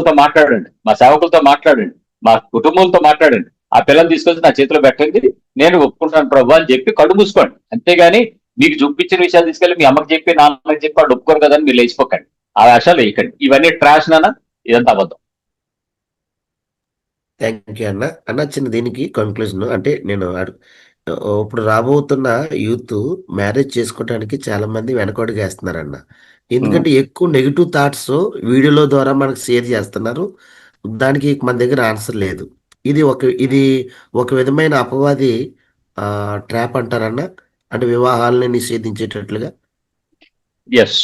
సేవకులతో మాట్లాడండి. మా సేవకులతో మాట్లాడండి. మా కుటుంబంతో మాట్లాడండి. ఆ పిల్లల్ని తీసుకొచ్చి నా చేతిలో పెట్టండి. నేను ఒప్పుకుంటాను ప్రభు అని చెప్పి కళ్ళు మూసుకోండి. అంతేగాని మీకు చూపించిన విషయాలు తీసుకెళ్ళి మీ అమ్మకి చెప్పి నాన్నకి చెప్పి వాళ్ళు ఒప్పుకోరు కదా మీరు లేచిపోకండి. ఆ వేషాలు వేయకండి. ఇవన్నీ ట్రాష్ నాన్న. ఇదంతా అబద్ధం. థ్యాంక్ యూ అన్న. అన్న చిన్న దీనికి కంక్లూజన్ అంటే నేను ఇప్పుడు రాబోతున్న యూత్ మ్యారేజ్ చేసుకోవడానికి చాలా మంది వెనకడుగు వేస్తున్నారన్న. ఎందుకంటే ఎక్కువ నెగిటివ్ థాట్స్ వీడియోల ద్వారా మనకు షేర్ చేస్తున్నారు. దానికి మన దగ్గర ఆన్సర్ లేదు. ఇది ఒక ఇది ఒక విధమైన అపవాది ట్రాప్ అంటారన్న అంటే వివాహాలని నిషేధించేటట్లుగా. ఎస్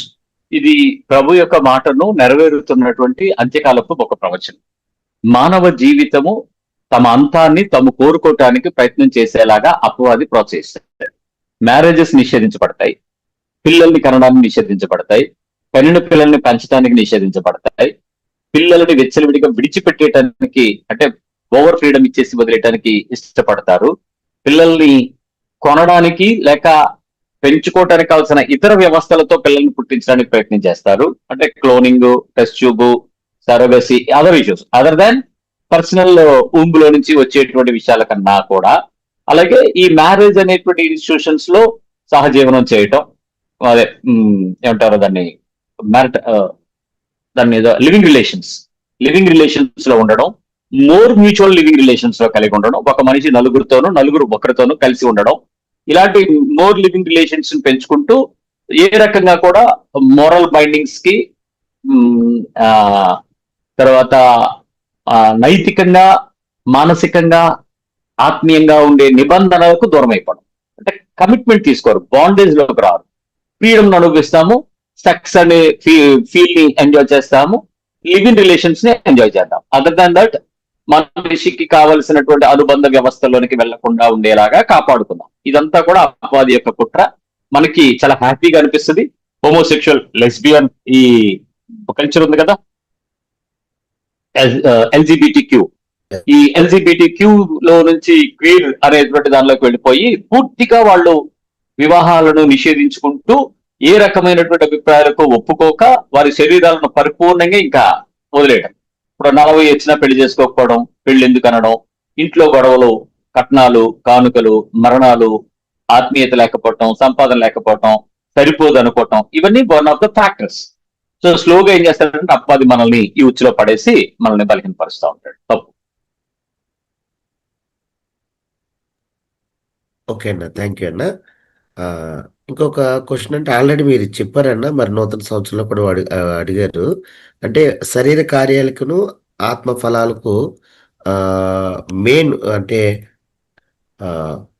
ఇది ప్రభు యొక్క మాటను నెరవేరుతున్నటువంటి అంత్యకాలపు ఒక ప్రవచనం. మానవ జీవితము తమ అంతాన్ని తాము కోరుకోవటానికి ప్రయత్నం చేసేలాగా అపవాది ప్రోత్సహిస్తాయి మ్యారేజెస్ నిషేధించబడతాయి. పిల్లల్ని కనడానికి నిషేధించబడతాయి. కనిన పిల్లల్ని పెంచడానికి నిషేధించబడతాయి. పిల్లలని వెచ్చలవిడిగా విడిచిపెట్టేయటానికి అంటే ఓవర్ ఫ్రీడమ్ ఇచ్చేసి వదిలేయటానికి ఇష్టపడతారు. పిల్లల్ని కొనడానికి లేక పెంచుకోవటానికి కావాల్సిన ఇతర వ్యవస్థలతో పిల్లల్ని పుట్టించడానికి ప్రయత్నం చేస్తారు. అంటే cloning test tube surrogacy other issues. Other than personal ఊంబులో నుంచి వచ్చేటువంటి విషయాల కన్నా కూడా. అలాగే ఈ మ్యారేజ్ అనేటువంటి ఇన్స్టిట్యూషన్స్లో సహజీవనం చేయటం అదే ఏమంటారు దాన్ని? మ్యారిట దాన్ని ఏదో లివింగ్ రిలేషన్స్. లివింగ్ రిలేషన్స్లో ఉండడం మోర్ మ్యూచువల్ లివింగ్ రిలేషన్స్లో కలిగి ఉండడం ఒక మనిషి నలుగురితోనూ నలుగురు ఒకరితోనూ కలిసి ఉండడం ఇలాంటి మోర్ లివింగ్ రిలేషన్స్ పెంచుకుంటూ ఏ రకంగా కూడా మోరల్ బైండింగ్స్కి తర్వాత నైతికంగా మానసికంగా ఆత్మీయంగా ఉండే నిబంధనలకు దూరం అయిపోవడం అంటే కమిట్మెంట్ తీసుకోరు బాండేజ్లోకి రారు. ఫ్రీడమ్ అనుభవిస్తాము సెక్స్ అనే ఫీల్ని ఎంజాయ్ చేస్తాము లివింగ్ రిలేషన్స్ని ఎంజాయ్ చేద్దాం. అదర్ దాన్ దట్ మన మనిషికి కావలసినటువంటి అనుబంధ వ్యవస్థలోనికి వెళ్ళకుండా ఉండేలాగా కాపాడుకుందాం. ఇదంతా కూడా అపవాది యొక్క కుట్ర. మనకి చాలా హ్యాపీగా అనిపిస్తుంది. హోమోసెక్షువల్ లెస్బియన్ ఈ కల్చర్ ఉంది కదా? ఎల్జిబిటి క్యూ uh, ఈ ఎల్జిబిటి క్యూ లో నుంచి క్వీర్ అనేటువంటి దానిలోకి వెళ్ళిపోయి పూర్తిగా వాళ్ళు వివాహాలను నిషేధించుకుంటూ ఏ రకమైనటువంటి అభిప్రాయాలకు ఒప్పుకోక వారి శరీరాలను పరిపూర్ణంగా ఇంకా వదిలేయడం. ఇప్పుడు నలభై వచ్చినా పెళ్ళి చేసుకోకపోవడం పెళ్ళి ఎందుకు అనడం ఇంట్లో గొడవలు కట్నాలు కానుకలు మరణాలు ఆత్మీయత లేకపోవటం సంపాదన లేకపోవటం సరిపోదు అనుకోవటం ఇవన్నీ one of the factors so స్లోగా ఏం చేస్తాడంటే అప్పాది మనల్ని ఈ ఉచ్చులో పడేసి మనల్ని బలహీనపరుస్తూ ఉంటాడు. తప్పు. ఓకే అన్న. థ్యాంక్ యూ అన్న. ఇంకొక క్వశ్చన్ అంటే ఆల్రెడీ మీరు చెప్పారన్న మరి నూతన సంవత్సరంలో కూడా అడి- అడిగారు. అంటే శరీర కార్యాలకును ఆత్మ ఫలాలకు మెయిన్ అంటే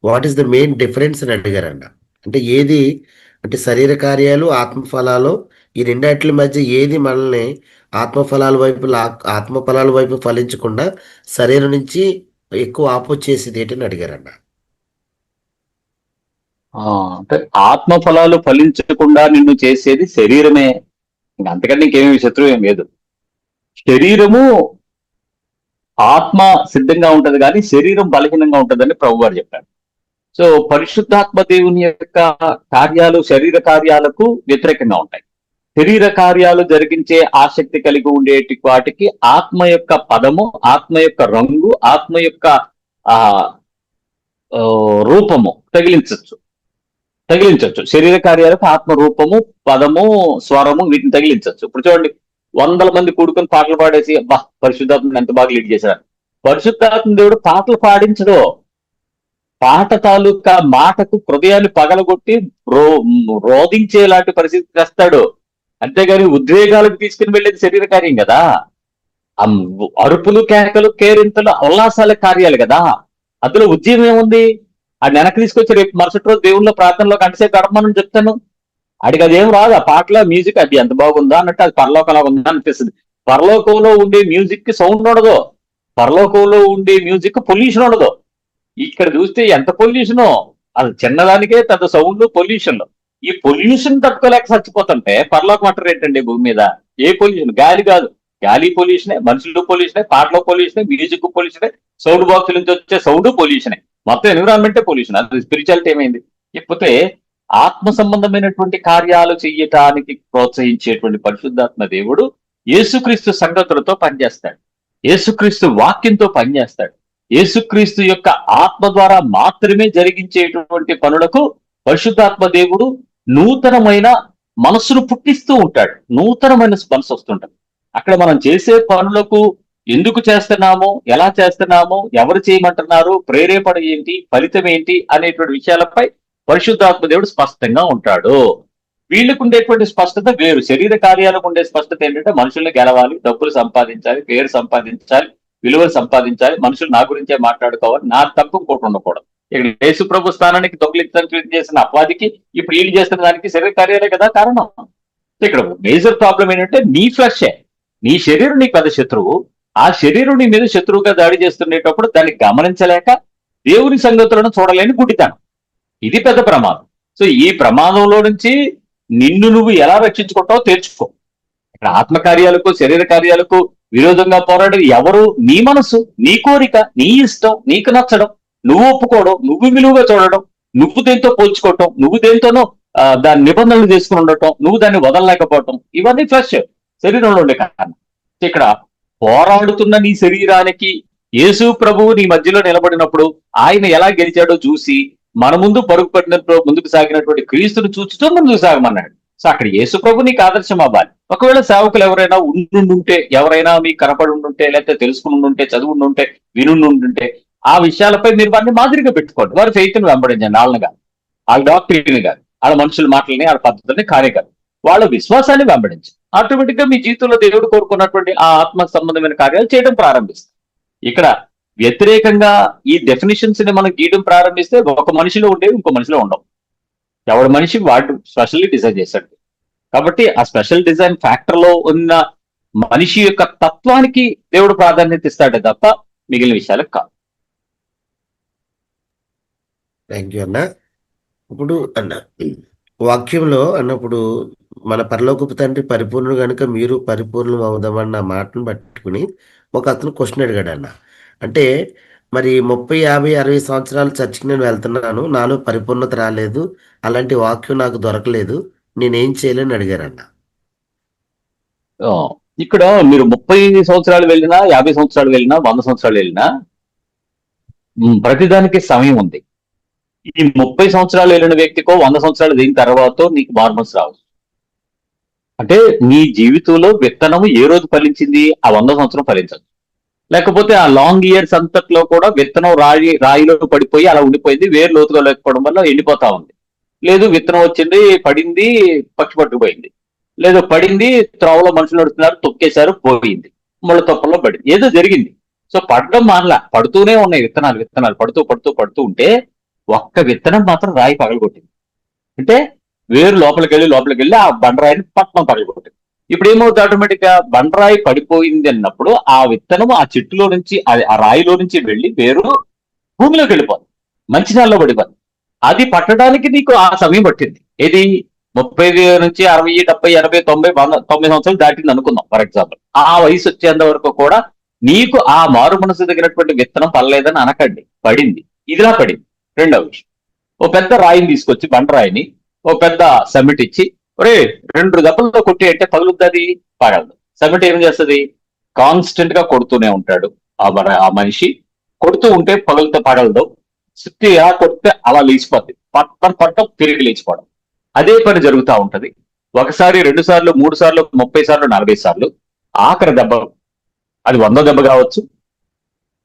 what is the main difference అని అడిగారన్న. అంటే ఏది అంటే శరీర కార్యాలు ఆత్మ ఫలాలు ఈ రెండాటి మధ్య ఏది మనల్ని ఆత్మ ఫలాల వైపు లా- ఆత్మ ఫలాల వైపు ఫలించకుండా శరీరం నుంచి ఎక్కువ ఆపోజ్ చేసేది ఏంటని అడిగారన్న. అంటే ఆత్మ ఫలాలు ఫలించకుండా నిన్ను చేసేది శరీరమే. ఇంక అంతకంటే ఇంకేమీ శత్రువు ఏం లేదు. శరీరము ఆత్మ సిద్ధంగా ఉంటది కానీ శరీరం బలహీనంగా ఉంటదని ప్రభు గారు చెప్పారు. సో పరిశుద్ధాత్మ దేవుని యొక్క కార్యాలు శరీర కార్యాలకు వ్యతిరేకంగా ఉంటాయి. శరీర కార్యాలు జరిగించే ఆసక్తి కలిగి ఉండేటి వాటికి ఆత్మ యొక్క పదము ఆత్మ యొక్క రంగు ఆత్మ యొక్క ఆ ఆ, రూపము తగిలించవచ్చు. తగిలించవచ్చు. శరీర కార్యాలకు ఆత్మ రూపము పదము స్వరము వీటిని తగిలించవచ్చు. ఇప్పుడు చూడండి వందల మంది కూడుకొని పాటలు పాడేసి అబ్బా పరిశుద్ధాత్మ ఎంత బాగా లీడ్ చేశారు. పరిశుద్ధాత్మ దేవుడు పాటలు పాడించడు. పాట తాలూకా మాటకు హృదయాన్ని పగలగొట్టి రో రోధించేలాంటి పరిస్థితి తెస్తాడు. అంతేగాని ఉద్వేగాలకు తీసుకుని వెళ్ళేది శరీర కార్యం కదా. అరుపులు కేకలు కేరింతలు ఉల్లాసాల కార్యాలు కదా. అందులో ఉద్యమం ఏముంది? అది వెనక్కి తీసుకొచ్చి రేపు మరుసటి రోజు దేవుళ్ళ ప్రార్థనలో కంటసేపు గడపమని చెప్తాను. అడిగి అదేం రాదు ఆ పాటలో మ్యూజిక్ అది ఎంత బాగుందా అన్నట్టు అది పరలోకంలో ఉందా అనిపిస్తుంది. పరలోకంలో ఉండే మ్యూజిక్కి సౌండ్ ఉండదు. పరలోకంలో ఉండే మ్యూజిక్ పొల్యూషన్ ఉండదు. ఇక్కడ చూస్తే ఎంత పొల్యూషను అది చిన్నదానికే పెద్ద సౌండ్ పొల్యూషన్ ఈ పొల్యూషన్ తట్టుకోలేక చచ్చిపోతుంటే పరలోకం అంటారు ఏంటండి భూమి మీద? ఏ పొల్యూషన్ గాలి కాదు. గాలి పొల్యూషనే మనుషులు పొల్యూషనే పాటలో పొల్యూషనే మ్యూజిక్ పొల్యూషనే సౌండ్ బాక్స్ నుంచి వచ్చే సౌండ్ పొల్యూషనే మొత్తం ఎన్విరాన్మెంటే పొల్యూషన్ అది స్పిరిచువాలిటీ ఏమైంది? ఇకపోతే ఆత్మ సంబంధమైనటువంటి కార్యాలు చెయ్యటానికి ప్రోత్సహించేటువంటి పరిశుద్ధాత్మ దేవుడు యేసుక్రీస్తు సంగతులతో పనిచేస్తాడు. యేసుక్రీస్తు వాక్యంతో పనిచేస్తాడు. యేసుక్రీస్తు యొక్క ఆత్మ ద్వారా మాత్రమే జరిగించేటువంటి పనులకు పరిశుద్ధాత్మ దేవుడు నూతనమైన మనస్సును పుట్టిస్తూ ఉంటాడు. నూతనమైన మనసు వస్తుంటాడు. అక్కడ మనం చేసే పనులకు ఎందుకు చేస్తున్నాము? ఎలా చేస్తున్నాము? ఎవరు చేయమంటున్నారు? ప్రేరేపణ ఏంటి? ఫలితం ఏంటి? అనేటువంటి విషయాలపై పరిశుద్ధాత్మ దేవుడు స్పష్టంగా ఉంటాడు. వీళ్ళకు ఉండేటువంటి స్పష్టత వేరు. శరీర కార్యాలకు ఉండే స్పష్టత ఏంటంటే మనుషుల్ని గెలవాలి డబ్బులు సంపాదించాలి పేరు సంపాదించాలి విలువలు సంపాదించాలి మనుషులు నా గురించే మాట్లాడుకోవాలి నా తప్పు ఇంకోటి ఉండకూడదు. ఇక్కడ యేసు ప్రభు స్థానానికి దొంగలించడానికి చేసిన అపవాదికి ఇప్పుడు వీళ్ళు చేస్తున్న దానికి శరీర కార్యాలే కదా కారణం. ఇక్కడ మేజర్ ప్రాబ్లం ఏంటంటే నీ ఫ్లషే నీ శరీరం నీకు పెద్ద శత్రువు. ఆ శరీరం నీ మీద శత్రువుగా దాడి చేస్తుండేటప్పుడు దాన్ని గమనించలేక దేవుని సంగతులను చూడలేని గుడ్డితనం. ఇది పెద్ద ప్రమాదం. సో ఈ ప్రమాదంలో నుంచి నిన్ను నువ్వు ఎలా రక్షించుకుంటావో తెచ్చుకో ఇక్కడ ఆత్మకార్యాలకు శరీర కార్యాలకు విరోధంగా పోరాడేది ఎవరు నీ మనసు నీ కోరిక నీ ఇష్టం నీకు నచ్చడం నువ్వు ఒప్పుకోవడం నువ్వు విలువగా చూడడం నువ్వు దేంతో పోల్చుకోవటం నువ్వు దేంతోనో దాని నిబంధనలు చేసుకుని ఉండటం నువ్వు దాన్ని వదలలేకపోవటం ఇవన్నీ ఫ్రెష్ శరీరంలో ఉండే కారణం. ఇక్కడ పోరాడుతున్న నీ శరీరానికి యేసు ప్రభువు నీ మధ్యలో నిలబడినప్పుడు ఆయన ఎలా గెలిచాడో చూసి మన ముందు పరుగు పట్టినప్పుడు ముందుకు సాగినటువంటి క్రీస్తును చూచుతూ ముందుకు సాగమన్నాడు సో అక్కడ యేసు ప్రభు నీకు ఆదర్శం అవ్వాలి. ఒకవేళ సేవకులు ఎవరైనా ఉండుంటే ఎవరైనా మీకు కనపడి ఉండుంటే లేకపోతే తెలుసుకుని ఉంటే చదువు ఉంటే వినుండుంటే ఆ విషయాలపై మీరు వారిని మాదిరిగా పెట్టుకోండి. వారి ఫెయిత్ని వెంబడించండి. వాళ్ళని కాదు. వాళ్ళ డాక్టర్ని కాదు. వాళ్ళ మనుషుల మాటలని వాళ్ళ పద్ధతుల్ని కానే కాదు వాళ్ళ విశ్వాసాన్ని వెంబడించండి. ఆటోమేటిక్గా మీ జీవితంలో దేవుడు కోరుకున్నటువంటి ఆ ఆత్మ సంబంధమైన కార్యాలు చేయడం ప్రారంభిస్తారు ఇక్కడ వ్యతిరేకంగా ఈ డెఫినేషన్స్ని మనం గీయడం ప్రారంభిస్తే ఒక మనిషిలో ఉండేవి ఇంకో మనిషిలో ఉండవు. ఎవరి మనిషి వాడు స్పెషల్లీ డిజైన్ చేశాడు. కాబట్టి ఆ స్పెషల్ డిజైన్ ఫ్యాక్టర్లో ఉన్న మనిషి యొక్క తత్వానికి దేవుడు ప్రాధాన్యత ఇస్తాడే తప్ప మిగిలిన విషయాలకు కాదు. థ్యాంక్ యూ అన్న. ఇప్పుడు అన్న వాక్యంలో అన్నప్పుడు మన పరలోకపు తండ్రి పరిపూర్ణుడు కనుక మీరు పరిపూర్ణం అవుదామన్న మాటను పట్టుకుని ఒక అతను క్వశ్చన్ అడిగాడు అన్న అంటే మరి ముప్పై యాభై అరవై సంవత్సరాలు చర్చికి నేను వెళ్తున్నాను నాలో పరిపూర్ణత రాలేదు అలాంటి వాక్యం నాకు దొరకలేదు నేనేం చేయలేని అడిగారన్న. ఇక్కడ మీరు ముప్పై సంవత్సరాలు వెళ్ళినా యాభై సంవత్సరాలు వెళ్ళినా వంద సంవత్సరాలు వెళ్ళినా ప్రతిదానికి సమయం ఉంది. ఈ ముప్పై సంవత్సరాలు వెళ్ళిన వ్యక్తికో వంద సంవత్సరాలు దీని తర్వాత నీకు మార్మల్స్ రావచ్చు. అంటే నీ జీవితంలో విత్తనము ఏ రోజు ఫలించింది? ఆ వంద సంవత్సరం ఫలించదు. లేకపోతే ఆ లాంగ్ ఇయర్స్ అంతట్లో కూడా విత్తనం రాయి రాయిలో పడిపోయి అలా ఉండిపోయింది వేరు లోతుగా లేకపోవడం వల్ల ఎండిపోతా ఉంది. లేదు విత్తనం వచ్చింది పడింది పక్షి పట్టుకుపోయింది. లేదు పడింది త్రోవలో మనుషులు నడుస్తున్నారు తొక్కేశారు పోయింది. ముళ్ళ తొప్పల్లో పడింది. ఏదో జరిగింది. సో పడడం మానలా పడుతూనే ఉన్నాయి విత్తనాలు విత్తనాలు. పడుతూ పడుతూ పడుతూ ఉంటే ఒక్క విత్తనం మాత్రం రాయి పగలగొట్టింది. అంటే వేరు లోపలికి వెళ్ళి లోపలికి వెళ్ళి ఆ బండరాయిని పట్నం పగలగొట్టింది ఇప్పుడు ఏమవుతుంది ఆటోమేటిక్గా? బండరాయి పడిపోయింది అన్నప్పుడు ఆ విత్తనం ఆ చెట్టులో నుంచి ఆ- రాయిలో నుంచి వెళ్ళి వేరు భూమిలోకి వెళ్ళిపోదు మంచినీళ్ళలో పడిపోదు అది పట్టడానికి నీకు ఆ సమయం పట్టింది. ఏది? ముప్పై నుంచి అరవై డెబ్బై ఎనభై తొంభై వంద తొంభై సంవత్సరాలు దాటింది అనుకుందాం ఫర్ ఎగ్జాంపుల్ ఆ వయసు వచ్చేంత వరకు కూడా నీకు ఆ మారు మనసు తగినటువంటి విత్తనం పడలేదని అనకండి. పడింది. ఇదిలా పడింది. రెండవ విషయం. ఓ పెద్ద రాయిని తీసుకొచ్చి బండరాయిని ఓ పెద్ద సమిట్ ఇచ్చి ఒరే రెండు దెబ్బలతో కొట్టి అంటే పగులుద్ది పగలదు సమిట్ ఏం చేస్తుంది? కాన్స్టెంట్గా కొడుతూనే ఉంటాడు. ఆ ఆ మనిషి కొడుతూ ఉంటే పగులతో పగలదు సుత్తి ఎలా కొడితే అలా లేచిపోద్ది. పట్టం పట్టం తిరిగి లేచిపోవడం. అదే పని జరుగుతూ ఉంటది. ఒకసారి రెండు సార్లు మూడు సార్లు ముప్పై సార్లు నలభై సార్లు ఆఖరి దెబ్బ అది వంద దెబ్బ కావచ్చు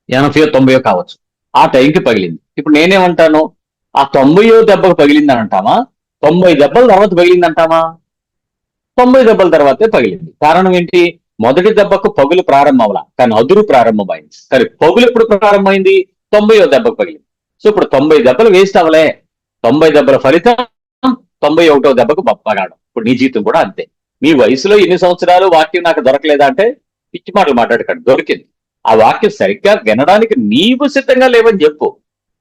ఎనభై తొంభయో కావచ్చు. ఆ టైంకి పగిలింది. ఇప్పుడు నేనేమంటాను? ఆ తొంభయో దెబ్బకు పగిలిందని అంటామా తొంభై దెబ్బల తర్వాత పగిలిందంటామా తొంభై దెబ్బల తర్వాతే పగిలింది. కారణం ఏంటి? మొదటి దెబ్బకు పగులు ప్రారంభమవల. కానీ అదురు ప్రారంభమైంది. సరే పగులు ఎప్పుడు ప్రారంభమైంది? తొంభయో దెబ్బకు పగిలింది. సో ఇప్పుడు తొంభై దెబ్బలు వేస్ట్ అవ్వలే. తొంభై దెబ్బల ఫలితం తొంభై ఒకటో దెబ్బకు పగాడం ఇప్పుడు నీ జీవితం కూడా అంతే. మీ వయసులో ఎన్ని సంవత్సరాలు వాక్యం నాకు దొరకలేదా అంటే పిచ్చి మాటలు మాట్లాడకండి. దొరికింది. ఆ వాక్యం సరిగ్గా వినడానికి నీవు సిద్ధంగా లేవని చెప్పు.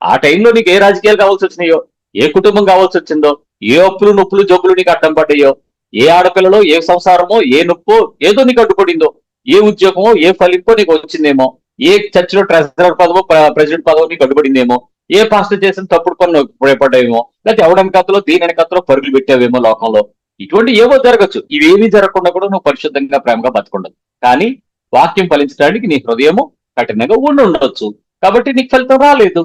ఆ టైంలో నీకు ఏ రాజకీయాలు కావాల్సి వచ్చినాయో ఏ కుటుంబం కావాల్సి వచ్చిందో ఏ అప్పులు నొప్పులు జబ్బులు నీకు అడ్డం పడ్డాయో? ఏ ఆడపిల్లలో ఏ సంసారమో ఏ నొప్పో ఏదో నీకు అడ్డుపడిందో ఏ ఉద్యోగమో ఏ ఫలింపో నీకు వచ్చిందేమో ఏ చర్చిలో ట్రెజరర్ పదవో ప్రెసిడెంట్ పదవో నీకు అడ్డుపడిందేమో ఏ పాస్టర్ చేసిన తప్పుడు పనులు భయపడ్డావేమో లేకపోతే ఎవడని కథలో దీని వెనకతలో పరుగులు పెట్టావేమో లోకంలో. ఇటువంటి ఏవో జరగచ్చు. ఇవేమీ జరగకుండా కూడా నువ్వు పరిశుద్ధంగా ప్రేమగా బతకుండదు కానీ వాక్యం ఫలించడానికి నీ హృదయము కఠినంగా ఉండి ఉండొచ్చు కాబట్టి నీకు ఫలితం రాలేదు.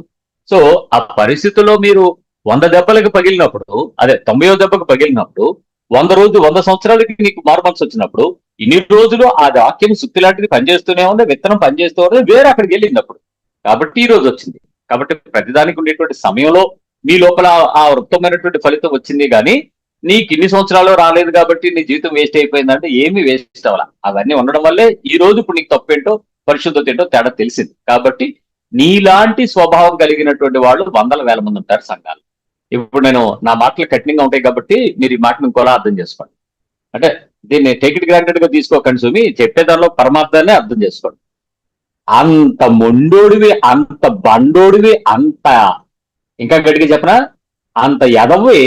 సో ఆ పరిస్థితుల్లో మీరు వంద దెబ్బలకు పగిలినప్పుడు అదే తొంభై దెబ్బకు పగిలినప్పుడు వంద రోజు వంద సంవత్సరాలకి నీకు మార్మల్స్ వచ్చినప్పుడు ఇన్ని రోజులు ఆ వాక్యం శుక్తి లాంటిది పనిచేస్తూనే ఉంది విత్తనం పనిచేస్తూ ఉంది వేరే అక్కడికి వెళ్ళినప్పుడు కాబట్టి ఈ రోజు వచ్చింది. కాబట్టి ప్రతిదానికి ఉండేటువంటి సమయంలో నీ లోపల ఆ వృత్తమైనటువంటి ఫలితం వచ్చింది కానీ నీకు ఇన్ని సంవత్సరాలు రాలేదు కాబట్టి నీ జీవితం వేస్ట్ అయిపోయిందంటే ఏమీ వేస్ట్ అవ్వాల. అవన్నీ ఉండడం వల్లే ఈ రోజు ఇప్పుడు నీకు తప్పేంటో పరిశుద్ధత ఏంటో తేడా తెలిసింది. కాబట్టి నీలాంటి స్వభావం కలిగినటువంటి వాళ్ళు వందల వేల మంది ఉంటారు సంఘాలు. ఇప్పుడు నేను నా మాటలు కఠినంగా ఉంటాయి కాబట్టి మీరు ఈ మాటను ఇంకోలా అర్థం చేసుకోండి. అంటే దీన్ని టేక్ ఇట్ గ్రాంటెడ్గా తీసుకోకండి సుమి చెప్పేదానిలో పరమార్థాన్ని అర్థం చేసుకోండి. అంత మొండోడివి అంత బండోడివి అంత ఇంకా గట్టిగా చెప్పనా? అంత ఎదవి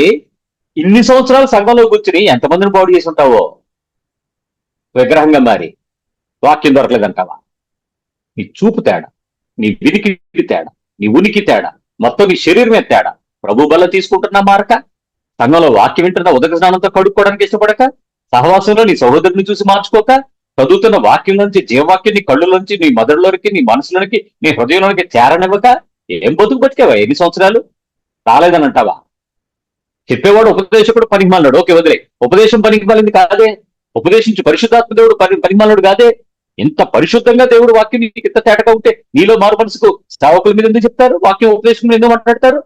ఇన్ని సంవత్సరాలు సంఘంలో కూర్చుని ఎంతమందిని బాగు చేసి ఉంటావో? విగ్రహంగా మారి వాక్యం దొరకలేదంటావా? నీ చూపు తేడా నీ వినికి తేడా నీ ఉనికి తేడా మొత్తం నీ శరీరమే తేడా. ప్రభు బల తీసుకుంటున్నా మారక? సంఘంలో వాక్యం వింటున్న ఉదక స్నానంతో కడుక్కోవడానికి ఇష్టపడక? సహవాసంలో నీ సహోదరుని చూసి మార్చుకోక? చదువుతున్న వాక్యం నుంచి జీవవాక్యం నీ కళ్ళులోంచి నీ మదర్లోనికి నీ మనసులోనికి నీ హృదయంలోనికి చేరనివ్వక? ఏం బతుకు బతికేవా? ఎన్ని సంవత్సరాలు? రాలేదని అంటావా చెప్పేవాడు ఉపదేశకుడు పనికిమాలడు ఓకే వదిలే. ఉపదేశం పనికిమాలింది కాదే. ఉపదేశించి పరిశుద్ధాత్మ దేవుడు పని పనికిమాలడు కాదే. ఇంత పరిశుద్ధంగా దేవుడు వాక్యం నీకు ఇంత తేటగా ఉంటే నీలో మారు మనసుకు సేవకుల మీద ఎందుకు చెప్తారు? వాక్యం ఉపదేశం మీద ఎందుకు మాట్లాడతారు?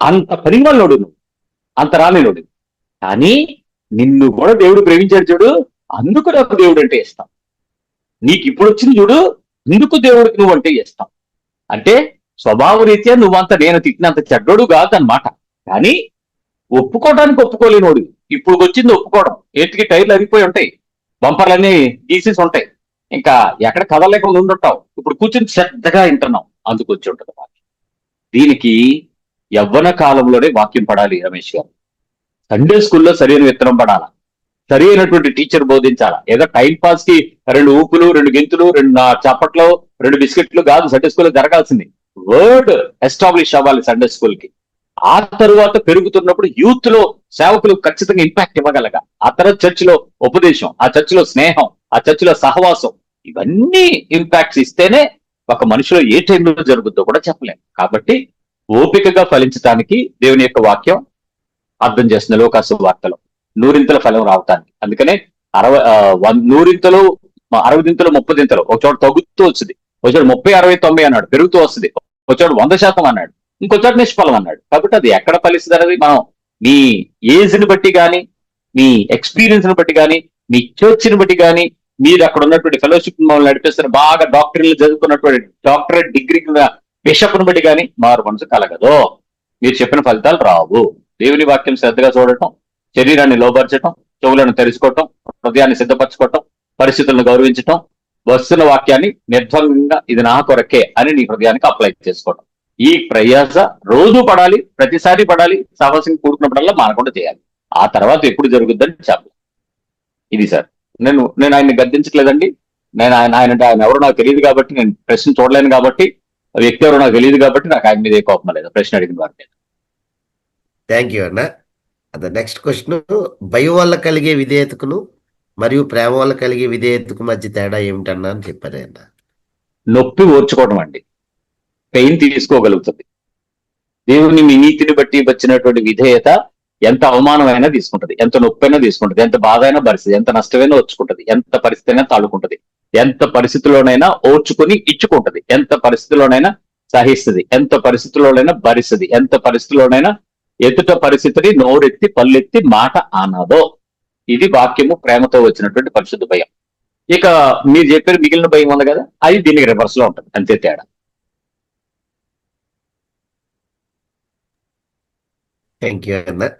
అంత పనికిమాలనోడు నువ్వు. అంత రాలేనోడు కానీ నిన్ను కూడా దేవుడు ప్రేమించాడు చూడు. అందుకు నాకు దేవుడు అంటే ఇస్తాం నీకు ఇప్పుడు వచ్చింది చూడు. ఎందుకు దేవుడికి నువ్వు అంటే ఇస్తాం అంటే స్వభావ రీత్యా నువ్వంత నేను తిట్టినంత చెడ్డోడు కాదనమాట కానీ ఒప్పుకోవడానికి ఒప్పుకోలేనోడు. ఇప్పుడు వచ్చింది ఒప్పుకోవడం. ఏంటికి టైర్లు అరిగిపోయి ఉంటాయి. బంపర్లన్నీ గీసేసి ఉంటాయి. ఇంకా ఎక్కడ కదలేకుండా ఉండుంటావు. ఇప్పుడు కూర్చుని శ్రద్ధగా వింటున్నావు. అందుకు వచ్చి ఉంటుంది దీనికి యవ్వన కాలంలోనే వాక్యం పడాలి రమేష్ గారు. సండే స్కూల్లో సరైన విత్తనం పడాలా? సరి అయినటువంటి టీచర్ బోధించాలా? ఏదో టైం పాస్కి రెండు ఊపులు రెండు గెంతులు రెండు నా చప్పట్లు రెండు బిస్కెట్లు కాదు సండే స్కూల్లో జరగాల్సింది. వర్డ్ ఎస్టాబ్లిష్ అవ్వాలి సండే స్కూల్కి. ఆ తరువాత పెరుగుతున్నప్పుడు యూత్లో సేవకులు ఖచ్చితంగా ఇంపాక్ట్ ఇవ్వగలగ. ఆ తర్వాత చర్చ్లో ఉపదేశం ఆ చర్చ్లో స్నేహం ఆ చర్చ్లో సహవాసం. ఇవన్నీ ఇంపాక్ట్స్ ఇస్తేనే ఒక మనిషిలో ఏ టైంలో జరుగుద్దో కూడా చెప్పలేం. కాబట్టి ఓపికగా ఫలించడానికి దేవుని యొక్క వాక్యం అర్థం చేస్తుంది. లోకాసు వార్తలో. నూరింతల ఫలం రావటానికి. అందుకనే అరవై నూరింతలు అరవై దింతలు ముప్పై దింతలు ఒక చోట తగ్గుతూ వచ్చింది ఒక చోట ముప్పై అరవై తొంభై అన్నాడు పెరుగుతూ వస్తుంది. ఒక చోట వంద శాతం అన్నాడు ఇంకో చోట నిష్ఫలం అన్నాడు. కాబట్టి అది ఎక్కడ ఫలిస్తుంది అనేది మనం మీ ఏజ్ని బట్టి కానీ మీ ఎక్స్పీరియన్స్ని బట్టి కానీ మీ చర్చ్ని బట్టి కానీ మీరు అక్కడ ఉన్నటువంటి ఫెలోషిప్ మమ్మల్ని నడిపిస్తున్న బాగా డాక్టరీలు చదువుకున్నటువంటి డాక్టరేట్ డిగ్రీ బిషప్ను బట్టి కానీ మారు మనసు కలగదు. మీరు చెప్పిన ఫలితాలు రావు. దేవుని వాక్యం శ్రద్ధగా చూడటం శరీరాన్ని లోపరచటం చెవులను తెరుచుకోవటం హృదయాన్ని సిద్ధపరచుకోవటం పరిస్థితులను గౌరవించటం వస్తున్న వాక్యాన్ని నిర్ద్వందంగా ఇది నా కొరకే అని నీ హృదయానికి అప్లై చేసుకోవటం. ఈ ప్రయాస రోజు పడాలి ప్రతిసారి పడాలి సాహసం కూడుకున్నప్పుడల్లా మానకుండా చేయాలి. ఆ తర్వాత ఎప్పుడు జరుగుద్దని చెప్పాలి. ఇది సార్. నేను నేను ఆయన్ని గద్దించట్లేదండి. నేను ఆయన ఆయన అంటే ఆయన ఎవరో నాకు తెలియదు కాబట్టి నేను ప్రశ్న చూడలేను కాబట్టి వ్యక్తి ఎవరో నాకు తెలియదు కాబట్టి నాకు ఆయన మీద ఏ కోపం లేదు. ప్రశ్న అడిగిన వారి మీద. థ్యాంక్ యూ అన్న. అదే నెక్స్ట్ క్వశ్చన్ భయం వల్ల కలిగే విధేయతకును మరియు ప్రేమ వల్ల కలిగే విధేయతకు మధ్య తేడా ఏమిటన్నా అని చెప్పారు ఆయన. నొప్పి ఓర్చుకోవడం అండి. పెయిన్ తీసుకోగలుగుతుంది. దేవుని మీ నీతిని బట్టి వచ్చినటువంటి విధేయత ఎంత అవమానమైనా తీసుకుంటది. ఎంత నొప్పైనా తీసుకుంటది. ఎంత బాధ అయినా భరిస్తుంది. ఎంత నష్టమైనా ఓర్చుకుంటది. ఎంత పరిస్థితి అయినా తాళుకుంటది. ఎంత పరిస్థితిలోనైనా ఓర్చుకుని ఇచ్చుకుంటది. ఎంత పరిస్థితిలోనైనా సహిస్తుంది. ఎంత పరిస్థితిలోనైనా భరిస్తుంది. ఎంత పరిస్థితిలోనైనా ఎదుట పరిస్థితిని నోరెత్తి పల్లెత్తి మాట అనదో ఇది వాక్యము ప్రేమతో వచ్చినటువంటి పరిశుద్ధ భయం. ఇక మీరు చెప్పారు మిగిలిన భయం ఉంది కదా? అది దీనికి రివర్స్లో ఉంటుంది. అంతే తేడా. థ్యాంక్ యూ అన్న.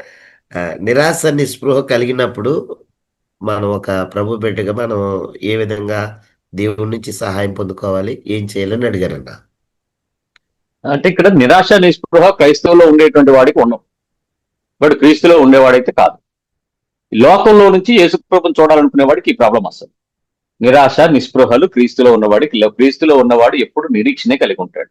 నిరాశ నిస్పృహ కలిగినప్పుడు మనం ఒక ప్రభు బిడ్డగా మనం ఏ విధంగా దేవుడి నుంచి సహాయం పొందుకోవాలి ఏం చేయాలని అడిగారన్న అంటే ఇక్కడ నిరాశ నిస్పృహ క్రైస్తవులో ఉండేటువంటి వాడికి ఉన్నాం. వాడు క్రీస్తులో ఉండేవాడైతే కాదు. లోకంలో నుంచి యేసుప్రభుని చూడాలనుకునే వాడికి ఈ ప్రాబ్లం వస్తుంది నిరాశ నిస్పృహలు క్రీస్తులో ఉన్నవాడికి క్రీస్తులో ఉన్నవాడు ఎప్పుడు నిరీక్షణే కలిగి ఉంటాడు.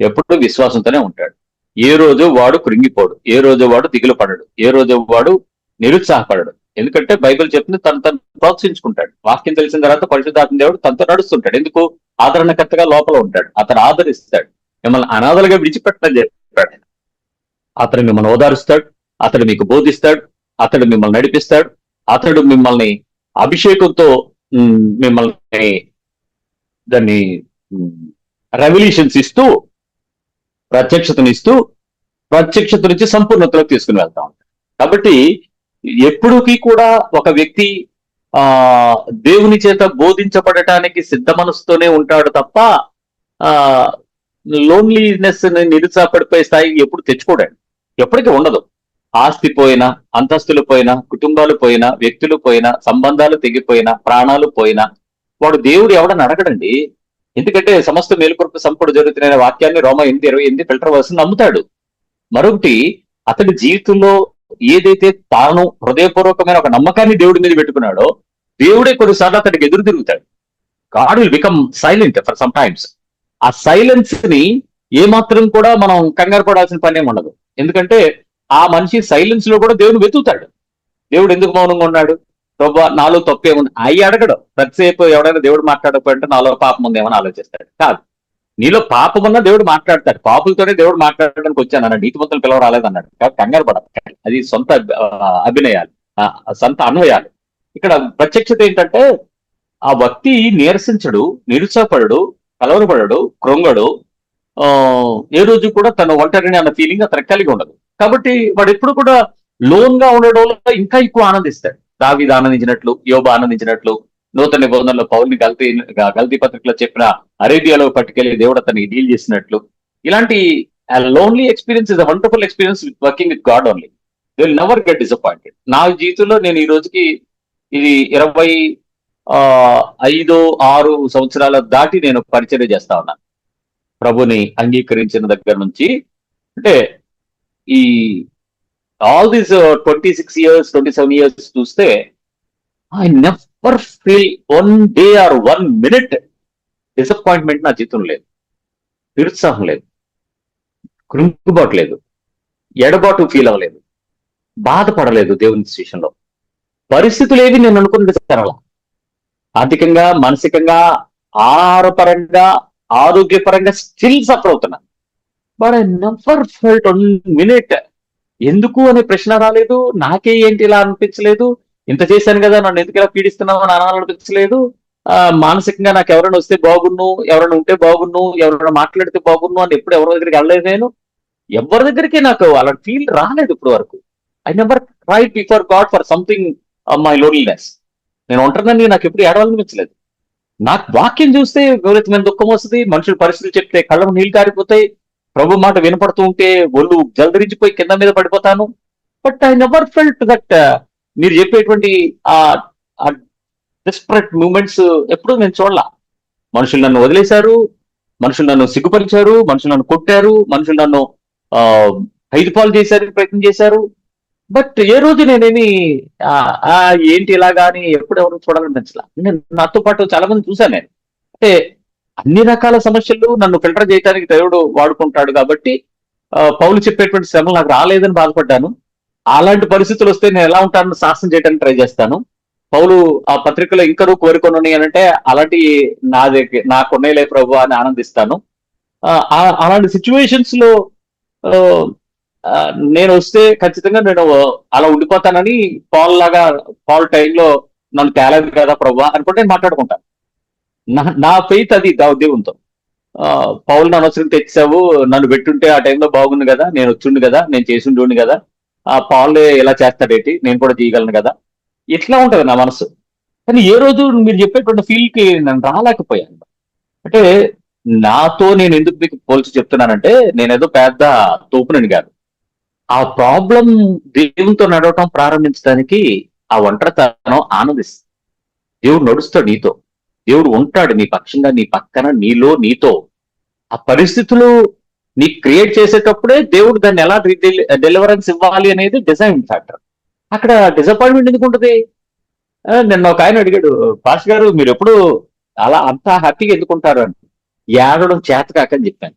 ఎప్పుడు విశ్వాసంతోనే ఉంటాడు. ఏ రోజు వాడు కృంగిపోడు ఏ రోజు వాడు దిగులు పడడు ఏ రోజు వాడు నిరుత్సాహపడడు. ఎందుకంటే బైబిల్ చెప్తుంది తను తను ప్రోత్సహించుకుంటాడు. వాక్యం తెలిసిన తర్వాత పరిశుద్ధాత్మ దేవుడు తనతో నడుస్తుంటాడు. ఎందుకు? ఆదరణకర్తగా లోపల ఉంటాడు. అతను ఆదరిస్తాడు. మిమ్మల్ని అనాథలుగా విడిచిపెట్టడం చెప్పాడు. అతను మిమ్మల్ని ఓదారుస్తాడు. అతడు మీకు బోధిస్తాడు. అతడు మిమ్మల్ని నడిపిస్తాడు. అతడు మిమ్మల్ని అభిషేకంతో మిమ్మల్ని దాన్ని రెవల్యూషన్స్ ఇస్తూ ప్రత్యక్షతనిస్తూ ప్రత్యక్షత నుంచి సంపూర్ణతలోకి తీసుకుని వెళ్తా ఉంటాడు. కాబట్టి ఎప్పుడుకి కూడా ఒక వ్యక్తి ఆ దేవుని చేత బోధించబడటానికి సిద్ధ మనసుతోనే ఉంటాడు తప్ప ఆ లోన్లీనెస్ నిరుత్సాహపడిపోయే స్థాయి ఎప్పుడు తెచ్చుకోడండి. ఎప్పటికీ ఉండదు. ఆస్తి పోయినా అంతస్తులు పోయినా కుటుంబాలు పోయినా వ్యక్తులు పోయినా సంబంధాలు తెగిపోయినా ప్రాణాలు పోయినా వాడు దేవుడు ఎవడని అడగడండి. ఎందుకంటే సమస్త మేలుకొరకు సంపడు జరుగుతున్న వాక్యాన్ని రోమ ఎనిమిది ఇరవై ఎనిమిది ఫిల్టర్ వర్స్ నమ్ముతాడు. మరొకటి అతడి జీవితంలో ఏదైతే తాను హృదయపూర్వకమైన ఒక నమ్మకాన్ని దేవుడి మీద పెట్టుకున్నాడో దేవుడే కొన్నిసార్లు అతనికి ఎదురు తిరుగుతాడు. God will become silent for some times. ఆ సైలెన్స్ని ఏమాత్రం కూడా మనం కంగారు పడాల్సిన పని ఏమి ఉండదు. ఎందుకంటే ఆ మనిషి సైలెన్స్లో కూడా దేవుడు వెతుకుతాడు. దేవుడు ఎందుకు మౌనంగా ఉన్నాడు? ప్రభా నాలో తప్పేముంది? అయ్యి అడగడు. ప్రతిసేపు ఎవడైనా దేవుడు మాట్లాడకపోయింటే నాలో పాపం ఉందేమని ఆలోచిస్తాడు. కాదు. నీలో పాపం ఉన్న దేవుడు మాట్లాడతాడు. పాపులతోనే దేవుడు మాట్లాడడానికి వచ్చాను అన్నాడు. నీతిమంతులు పిలవ రాలేదన్నాడు కాబట్టి కంగారు పడదు అది సొంత అభినయాలు సొంత అన్వయాలు. ఇక్కడ ప్రత్యక్షత ఏంటంటే ఆ వ్యక్తి నీరసించడు నిరుత్సాహపడడు కలవరపడడు కృంగడు ఆ, ఏ రోజు కూడా తన ఒంటరిని అన్న ఫీలింగ్ అతను కలిగి ఉండదు. కాబట్టి వాడు ఎప్పుడు కూడా లోన్గా ఉండడంలో ఇంకా ఎక్కువ ఆనందిస్తాడు. దావీదు ఆనందించినట్లు యోబ ఆనందించినట్లు నూతన నిబంధనలో పౌల్ని గల్తీ గల్తీ పత్రికలో చెప్పిన అరేబియాలో పట్టుకెళ్ళి దేవుడు అతనికి డీల్ చేసినట్లు. ఇలాంటి lonely experience is a wonderful experience with working with God only will never get disappointed నా జీవితంలో నేను ఈ రోజుకి ఇది ఇరవై ఆ, ఐదు ఆరు సంవత్సరాల దాటి నేను పరిచయం చేస్తా ఉన్నాను ప్రభుని అంగీకరించిన దగ్గర నుంచి. అంటే ఈ all these twenty six years twenty seven years చూస్తే I ever feel one day or one minute disappointment నా జీతం లేదు. నిరుత్సాహం లేదు. కృంగుబాటు లేదు. ఎడబాటు ఫీల్ అవ్వలేదు. బాధపడలేదు దేవుని విషయంలో పరిస్థితులు ఏవి నేను అనుకున్నది సరళ. ఆర్థికంగా మానసికంగా ఆహారపరంగా ఆరోగ్యపరంగా స్టిల్ సఫర్ అవుతున్నాను but I never felt one minute ఎందుకు అనే ప్రశ్న రాలేదు? నాకే ఏంటి ఇలా అనిపించలేదు? ఇంత చేశాను కదా నన్ను ఎందుకు ఇలా పీడిస్తున్నావు? అని అనిపించలేదు. ఆ, మానసికంగా నాకు ఎవరైనా వస్తే బాగున్ను ఎవరైనా ఉంటే బాగున్ను ఎవరైనా మాట్లాడితే బాగున్ను అని ఎప్పుడు ఎవరి దగ్గరికి వెళ్ళలేదు నేను. ఎవరి దగ్గరికి నాకు అలాంటి ఫీల్ రాలేదు ఇప్పుడు వరకు. I never write before God for something my loneliness నేను ఒంటరిదని నాకు ఎప్పుడు ఏడవాలనిపించలేదు. నాకు వాక్యం చూస్తే విపరీతమైన దుఃఖం వస్తుంది మనుషుల పరిస్థితులు చెప్తే కళ్ళకు నీళ్ళు కారిపోతాయి ప్రభు మాట వినపడుతూ ఉంటే ఒళ్ళు జలదరించిపోయి కింద మీద పడిపోతాను. But I never felt that మీరు చెప్పేటువంటి ఆ డిస్పరేట్ మూమెంట్స్ ఎప్పుడూ నేను చూడలా. మనుషులు నన్ను వదిలేశారు మనుషులు నన్ను సిగ్గుపరిచారు మనుషులు నన్ను కొట్టారు మనుషులు నన్ను ఆ, పాలు చేశారు ప్రయత్నం చేశారు. బట్ ఏ రోజు నేనేమి ఆ, ఏంటి ఇలాగా అని ఎప్పుడు ఎవరు చూడాలనిపించలా నేను నాతో పాటు చాలా మంది చూశాను నేను. అంటే అన్ని రకాల సమస్యలు నన్ను ఫిల్టర్ చేయడానికి దేవుడు వాడుకుంటాడు కాబట్టి పౌలు చెప్పేటువంటి శ్రమలు నాకు రాలేదని బాధపడ్డాను. అలాంటి పరిస్థితులు వస్తే నేను ఎలా ఉంటానో శాసనం చేయడానికి ట్రై చేస్తాను. పౌలు ఆ పత్రికలో ఇంకా కోరికొని కోరుకొని అంటే అలాంటి నా దగ్గర నాకు ఉన్నాయిలే ప్రభు అని ఆనందిస్తాను. అలాంటి సిచ్యువేషన్స్లో నేను వస్తే ఖచ్చితంగా నేను అలా ఉండిపోతానని పాల్ లాగా పాల్ టైంలో నన్ను తేలేదు కదా ప్రభు అనుకుంటే నేను మాట్లాడుకుంటాను నా నా ఫెయిత్ అది దా- దేవునితో. పౌలు నన్ను అవసరం తెచ్చావు నన్ను పెట్టుంటే ఆ టైంలో బాగుంది కదా నేను వచ్చిండు కదా నేను చేసి ఉండి కదా. ఆ పాలు ఇలా చేస్తాడేంటి? నేను కూడా చేయగలను కదా? ఇట్లా ఉంటది నా మనసు. కానీ ఏ రోజు మీరు చెప్పేటువంటి ఫీల్కి నేను రాలేకపోయాను. అంటే నాతో నేను ఎందుకు మీకు పోల్చి చెప్తున్నానంటే నేనేదో పెద్ద తోపునని కాదు. ఆ ప్రాబ్లం దేవునితో నడవటం ప్రారంభించడానికి ఆ ఒంటరితనం ఆనందిస్తుంది. దేవుడు నడుస్తాడు నీతో. దేవుడు ఉంటాడు నీ పక్షంగా నీ పక్కన నీలో నీతో. ఆ పరిస్థితులు నీ క్రియేట్ చేసేటప్పుడే దేవుడు దాన్ని ఎలా డెలివరెన్స్ ఇవ్వాలి అనేది డిజైన్ ఫ్యాక్టర్ అక్కడ డిసప్పాయింట్మెంట్ ఎందుకు ఉంటుంది? నిన్న ఒక ఆయన అడిగాడు పాస్ గారు మీరు ఎప్పుడు అలా అంత హ్యాపీగా ఎందుకుంటారు అని. ఏడడం చేత కాకని చెప్పాను.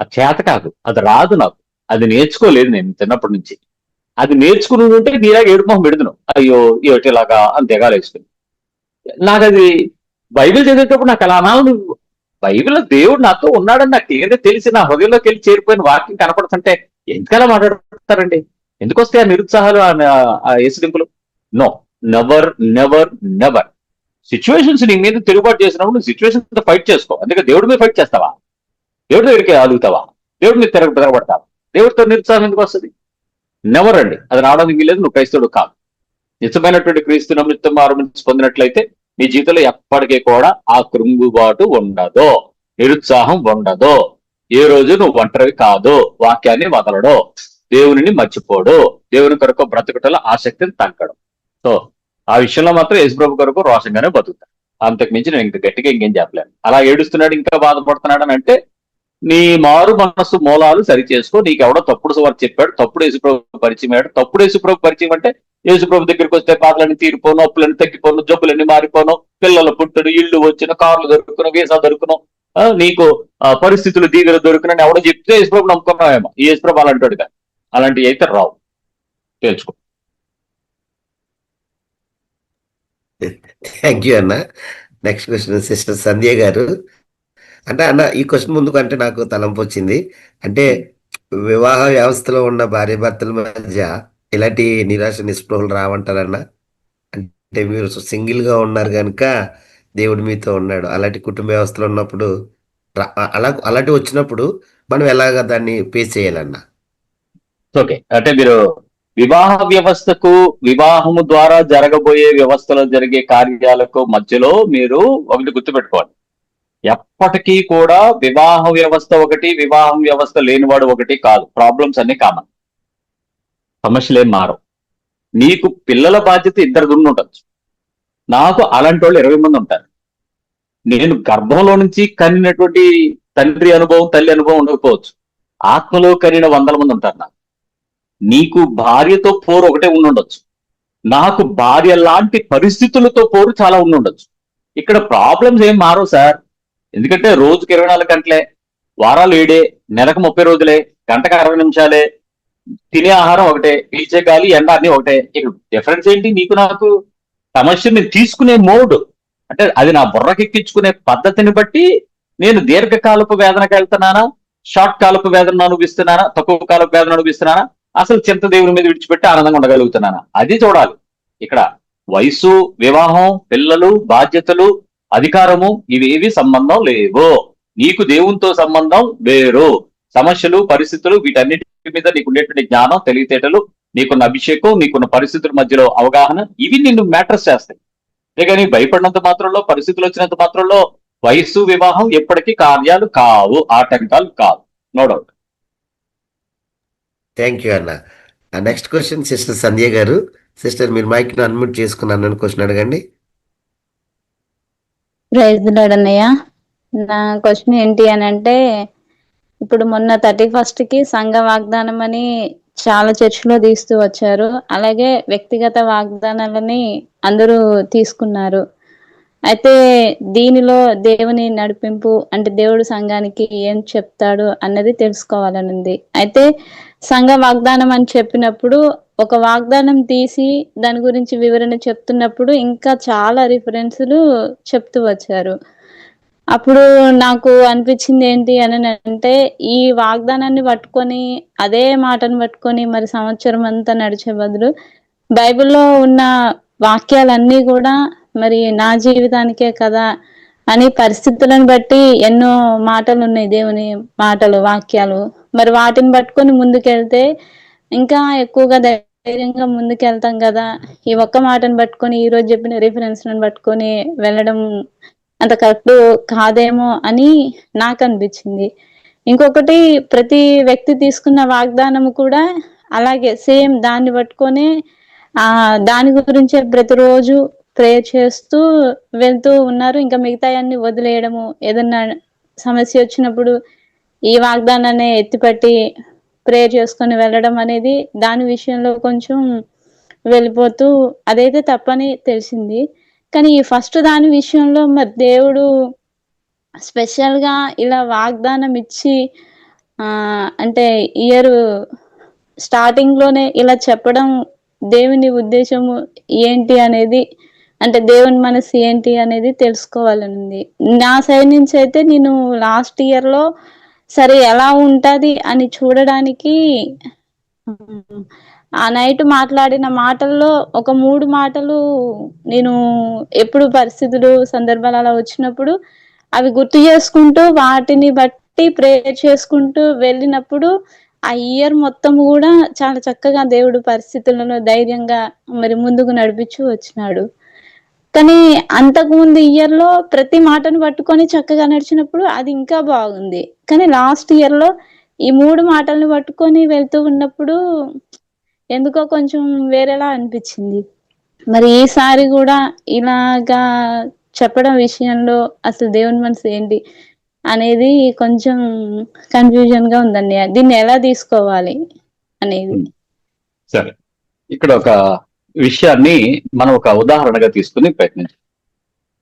అది చేత కాదు అది రాదు నాకు. అది నేర్చుకోలేదు నేను చిన్నప్పటి నుంచి. అది నేర్చుకుని ఉంటే నీలాగా ఏడు మొహం పెడుతున్నావు. అయ్యో ఏమిటి ఇలాగా? అని దిగాలు నాకు అది బైబిల్ చదివేటప్పుడు నాకు అలా అనాలి బైబిల్ దేవుడు నాతో ఉన్నాడని నాకు క్లియర్గా తెలిసి నా హృదయంలోకి వెళ్ళి చేరిపోయిన వాక్యం కనపడుతుంటే ఎందుకలా మాట్లాడతారండి ఎందుకు వస్తాయి ఆ నిరుత్సాహాలు ఆ- ఆ ఏసుడింపులు no. Never never never. Situations నీ మీద తిరుగుబాటు చేసినప్పుడు నువ్వు సిచ్యువేషన్ ఫైట్ చేసుకో. అందుకే దేవుడి మీద ఫైట్ చేస్తావా? దేవుడి దగ్గరికి అడుగుతావా దేవుడి మీద తిరగ తిరగబడతావా? దేవుడితో నిరుత్సాహం ఎందుకు వస్తుంది? నెవర్ అండి. అది రావడానికి వీలేదు నువ్వు క్రైస్తవుడు కాదు. నిజమైనటువంటి క్రీస్తు నమ్మితం ఆరంభించి పొందినట్లయితే నీ జీవితంలో ఎప్పటికీ కూడా ఆ కృంగుబాటు ఉండదు నిరుత్సాహం ఉండదు. ఏ రోజు నువ్వు ఒంటరి కాదు వాక్యాన్ని వదలడు దేవునిని మర్చిపోడు దేవుని కొరకు బ్రతుకుటలో ఆసక్తిని తగ్గడం. సో ఆ విషయంలో మాత్రం యేసుప్రభు కొరకు రోషంగానే బతుకుతాడు. అంతకు మించి నేను ఇంకా గట్టిగా ఇంకేం చెప్పలేను. అలా ఏడుస్తున్నాడు ఇంకా బాధపడుతున్నాడు అని అంటే నీ మారు మనస్సు మూలాలు సరి చేసుకో నీకు ఎవడో తప్పుడు వారు చెప్పాడు తప్పుడు యేసుప్రభు పరిచయం అయ్యాడు తప్పుడు యేసుప్రభు పరిచయం అంటే యేసుప్రభు దగ్గరికి వస్తే బాధలన్నీ తీరిపోను అప్పులన్నీ తగ్గిపోను జబ్బులన్నీ మారిపోను పిల్లలు పుట్టడు ఇల్లు వచ్చిన కార్లు దొరుకును వీసా దొరుకును నీకు ఆ, పరిస్థితులు దీవెలు దొరుకునని ఎవడో చెప్తే యేసుప్రభు నమ్ముకున్నావేమో యేసుప్రభు అలాంటి అలాంటివి అయితే రావు. తెలుసుకో. థ్యాంక్ యూ అన్న. నెక్స్ట్ క్వశ్చన్ సిస్టర్ సంధ్య గారు. అంటే అన్న ఈ క్వశ్చన్ ముందుకు అంటే నాకు తలంపు వచ్చింది. అంటే వివాహ వ్యవస్థలో ఉన్న భార్య భర్తల మధ్య ఇలాంటి నిరాశ నిస్పృహలు రావంటారన్నా? అంటే మీరు సింగిల్గా ఉన్నారు కనుక దేవుడు మీతో ఉన్నాడు. అలాంటి కుటుంబ వ్యవస్థలో ఉన్నప్పుడు అలా అలాంటి వచ్చినప్పుడు మనం ఎలాగ దాన్ని ఫేస్ చేయాలన్నా? ఓకే. అంటే మీరు వివాహ వ్యవస్థకు వివాహము ద్వారా జరగబోయే వ్యవస్థలో జరిగే కార్యాలకు మధ్యలో మీరు ఒకటి గుర్తుపెట్టుకోవాలి. ఎప్పటికీ కూడా వివాహ వ్యవస్థ ఒకటి వివాహం వ్యవస్థ లేనివాడు ఒకటి కాదు. ప్రాబ్లమ్స్ అన్ని కామన్. సమస్యలు ఏం మారవు. నీకు పిల్లల బాధ్యత ఇద్దరు దున్ను ఉండొచ్చు. నాకు అలాంటి వాళ్ళు ఇరవై మంది ఉంటారు. నేను గర్భంలో నుంచి కనినటువంటి తండ్రి అనుభవం తల్లి అనుభవం ఉండకపోవచ్చు. ఆత్మలో కనిన వందల మంది ఉంటారు నాకు. నీకు భార్యతో పోరు ఒకటే ఉండుండొచ్చు నాకు భార్య లాంటి పరిస్థితులతో పోరు చాలా ఉండుండొచ్చు ఇక్కడ ప్రాబ్లమ్స్ ఏం మారవు సార్. ఎందుకంటే రోజుకి ఇరవై నాలుగు గంటలే. వారాలు ఏడే నెలకు ముప్పై రోజులే గంటకు అరవై నిమిషాలే తినే ఆహారం ఒకటే పీల్చే గాలి ఎండ అన్ని ఒకటే. డిఫరెన్స్ ఏంటి నీకు నాకు? సమస్యని తీసుకునే మోడ్ అంటే అది నా బుర్రకెక్కించుకునే పద్ధతిని బట్టి నేను దీర్ఘకాలపు వేదనకు వెళ్తున్నానా? షార్ట్ కాలపు వేదన అనుభవిస్తున్నానా? తక్కువ కాలపు వేదన అనుభవిస్తున్నానా? అసలు చింత దేవుని మీద విడిచిపెట్టి ఆనందంగా ఉండగలుగుతున్నానా? అది చూడాలి. ఇక్కడ వయసు వివాహం పిల్లలు బాధ్యతలు అధికారము ఇవేవి సంబంధం లేవు. నీకు దేవునితో సంబంధం వేరు. సమస్యలు పరిస్థితులు వీటన్నిటి మీద నీకు ఉండేటువంటి జ్ఞానం తెలివితేటలు నీకున్న అభిషేకం నీకున్న పరిస్థితుల మధ్యలో అవగాహన ఇవి నిన్ను మ్యాటర్స్ చేస్తాయి. అంతేగాని భయపడినంత మాత్రంలో పరిస్థితులు వచ్చినంత మాత్రంలో వయస్సు వివాహం ఎప్పటికీ కార్యాలు కావు ఆటంకాలు కావు. నో డౌట్ థ్యాంక్ యూ అన్న. నెక్స్ట్ క్వశ్చన్ సిస్టర్ సంధ్య గారు. సిస్టర్ మీరు మైక్ని అన్మ్యూట్ చేసుకున్నాను అని క్వశ్చన్ అడగండి. ప్రైజ్ అన్నయ్య నా క్వశ్చన్ ఏంటి అని అంటే ఇప్పుడు మొన్న థర్టీ ఫస్ట్కి సంఘ వాగ్దానం అని చాలా చర్చిలో తీస్తూ వచ్చారు. అలాగే వ్యక్తిగత వాగ్దానాలని అందరూ తీసుకున్నారు. అయితే దీనిలో దేవుని నడిపింపు అంటే దేవుడు సంఘానికి ఏం చెప్తాడు అన్నది తెలుసుకోవాలనుంది అయితే సంఘ వాగ్దానం అని చెప్పినప్పుడు ఒక వాగ్దానం తీసి దాని గురించి వివరణ చెప్తున్నప్పుడు ఇంకా చాలా రిఫరెన్సులు చెప్తూ వచ్చారు. అప్పుడు నాకు అనిపించింది ఏంటి అని అంటే ఈ వాగ్దానాన్ని పట్టుకొని అదే మాటను పట్టుకొని మరి సంవత్సరం అంతా నడిచే బదులు బైబిల్లో ఉన్న వాక్యాలన్నీ కూడా మరి నా జీవితానికే కదా అని పరిస్థితులను బట్టి ఎన్నో మాటలు ఉన్నాయి దేవుని మాటలు వాక్యాలు. మరి వాటిని పట్టుకొని ముందుకెళ్తే ఇంకా ఎక్కువగా ధైర్యంగా ముందుకెళ్తాం కదా. ఈ ఒక్క మాటను పట్టుకొని ఈ రోజు చెప్పిన రిఫరెన్స్ పట్టుకొని వెళ్ళడం అంత కరెక్ట్ కాదేమో అని నాకు అనిపించింది ఇంకొకటి ప్రతి వ్యక్తి తీసుకున్న వాగ్దానం కూడా అలాగే సేమ్ దాన్ని పట్టుకొని ఆ దాని గురించే ప్రతిరోజు ప్రేయర్ చేస్తూ వెళ్తూ ఉన్నారు. ఇంకా మిగతా అన్ని వదిలేయడము ఏదన్నా సమస్య వచ్చినప్పుడు ఈ వాగ్దానాన్ని ఎత్తిపట్టి ప్రేయర్ చేసుకొని వెళ్ళడం అనేది దాని విషయంలో కొంచెం వెళ్ళిపోతూ అదైతే తప్పని తెలిసింది. కానీ ఈ ఫస్ట్ దాని విషయంలో మరి దేవుడు స్పెషల్గా ఇలా వాగ్దానం ఇచ్చి అంటే ఇయర్ స్టార్టింగ్లోనే ఇలా చెప్పడం దేవుని ఉద్దేశము ఏంటి అనేది అంటే దేవుని మనసు ఏంటి అనేది తెలుసుకోవాలని ఉంది నా సైడ్ నుంచి అయితే నేను లాస్ట్ ఇయర్లో సరే ఎలా ఉంటది అని చూడడానికి ఆ నైట్ మాట్లాడిన మాటల్లో ఒక మూడు మాటలు నేను ఎప్పుడు పరిస్థితులు సందర్భాలు అలా వచ్చినప్పుడు అవి గుర్తు చేసుకుంటూ వాటిని బట్టి ప్రేయర్ చేసుకుంటూ వెళ్ళినప్పుడు ఆ ఇయర్ మొత్తం కూడా చాలా చక్కగా దేవుడు పరిస్థితులను ధైర్యంగా మరి ముందుకు నడిపించు వచ్చినాడు. కానీ అంతకుముందు ఇయర్లో ప్రతి మాటను పట్టుకొని చక్కగా నడిచినప్పుడు అది ఇంకా బాగుంది. కానీ లాస్ట్ ఇయర్లో ఈ మూడు మాటలను పట్టుకొని వెళ్తూ ఉన్నప్పుడు ఎందుకో కొంచెం వేరేలా అనిపించింది. మరి ఈసారి కూడా ఇలాగా చెప్పడం విషయంలో అసలు దేవుని మనసు ఏంటి అనేది కొంచెం కన్ఫ్యూజన్గా ఉందండి. దీన్ని ఎలా తీసుకోవాలి అనేది. సరే. ఇక్కడ ఒక విషయాన్ని మనం ఒక ఉదాహరణగా తీసుకుని ప్రయత్నించాం.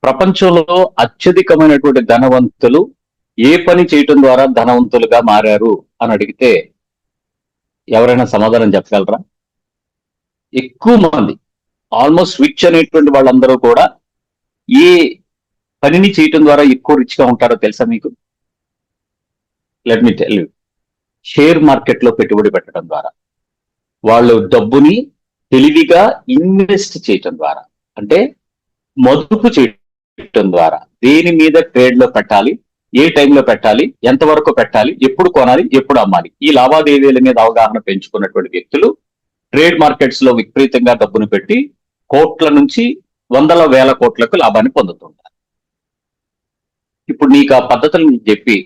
ప్రపంచంలో అత్యధికమైనటువంటి ధనవంతులు ఏ పని చేయటం ద్వారా ధనవంతులుగా మారారు అని అడిగితే ఎవరైనా సమాధానం చెప్పగలరా? ఎక్కువ మంది ఆల్మోస్ట్ రిచ్ అనేటువంటి వాళ్ళందరూ కూడా ఏ పనిని చేయటం ద్వారా ఎక్కువ రిచ్గా ఉంటారో తెలుసా మీకు? Let me tell you share మార్కెట్లో పెట్టుబడి పెట్టడం ద్వారా. వాళ్ళు డబ్బుని తెలివిగా ఇన్వెస్ట్ చేయటం ద్వారా. అంటే మదుపు చేయటం ద్వారా. దేని మీద ట్రేడ్లో పెట్టాలి ఏ టైంలో పెట్టాలి ఎంతవరకు పెట్టాలి ఎప్పుడు కొనాలి ఎప్పుడు అమ్మాలి. ఈ లావాదేవీల మీద అవగాహన పెంచుకున్నటువంటి వ్యక్తులు ట్రేడ్ మార్కెట్స్లో విపరీతంగా డబ్బును పెట్టి కోట్ల నుంచి వందల వేల కోట్లకు లాభాన్ని పొందుతుంటారు. ఇప్పుడు నీకు ఆ పద్ధతులను చెప్పి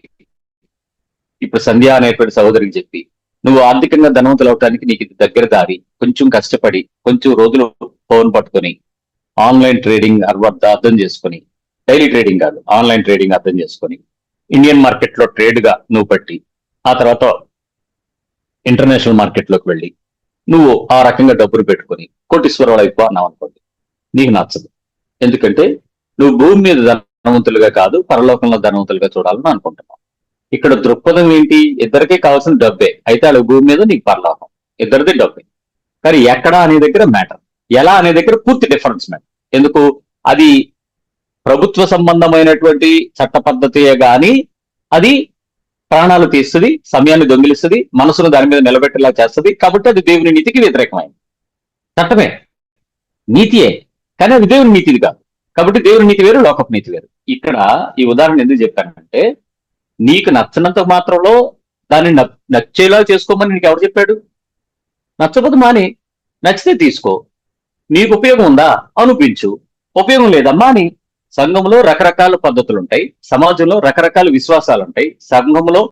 ఇప్పుడు సంధ్య అనేటువంటి సహోదరికి చెప్పి నువ్వు ఆర్థికంగా ధనవంతులు అవటానికి నీకు ఇది దగ్గర దారి కొంచెం కష్టపడి కొంచెం రోజులు ఫోన్ పట్టుకొని ఆన్లైన్ ట్రేడింగ్ అర్వద్ద అర్థం చేసుకొని డైలీ ట్రేడింగ్ కాదు ఆన్లైన్ ట్రేడింగ్ అర్థం చేసుకొని ఇండియన్ మార్కెట్లో ట్రేడ్గా నువ్వు పెట్టి ఆ తర్వాత ఇంటర్నేషనల్ మార్కెట్లోకి వెళ్ళి నువ్వు ఆ రకంగా డబ్బులు పెట్టుకొని కోటీశ్వరుడు అయిపో అన్నావు అనుకోండి. నీకు నచ్చదు. ఎందుకంటే నువ్వు భూమి మీద ధనవంతులుగా కాదు పరలోకంలో ధనవంతులుగా చూడాలని అనుకుంటున్నావు. ఇక్కడ దృక్పథం ఏంటి? ఇద్దరికీ కావాల్సిన డబ్బే. అయితే వాళ్ళ భూమి మీద నీకు పరలోకం. ఇద్దరిది డబ్బే. కానీ ఎక్కడ అనే దగ్గర మ్యాటర్ ఎలా అనే దగ్గర పూర్తి డిఫరెన్స్ మ్యాటర్ ఎందుకు? అది ప్రభుత్వ సంబంధమైనటువంటి చట్ట పద్ధతియే గాని అది ప్రాణాలు తీస్తుంది సమయాన్ని దొంగిలిస్తుంది మనసును దాని మీద నిలబెట్టేలా చేస్తుంది. కాబట్టి అది దేవుని నీతికి వ్యతిరేకమైంది. చట్టమే నీతియే. కానీ అది దేవుని నీతిది కాదు. కాబట్టి దేవుని నీతి వేరు లోకపు నీతి వేరు. ఇక్కడ ఈ ఉదాహరణ ఎందుకు చెప్పానంటే నీకు నచ్చినంత మాత్రంలో దాన్ని నచ్చేలా చేసుకోమని నీకు ఎవరు చెప్పాడు? నచ్చకపోతే మాని. నచ్చితే తీసుకో. నీకు ఉపయోగం ఉందా? అనిపించు. ఉపయోగం లేదమ్మా అని సంఘంలో రకరకాల పద్ధతులు ఉంటాయి సమాజంలో రకరకాల విశ్వాసాలు ఉంటాయి సంఘంలో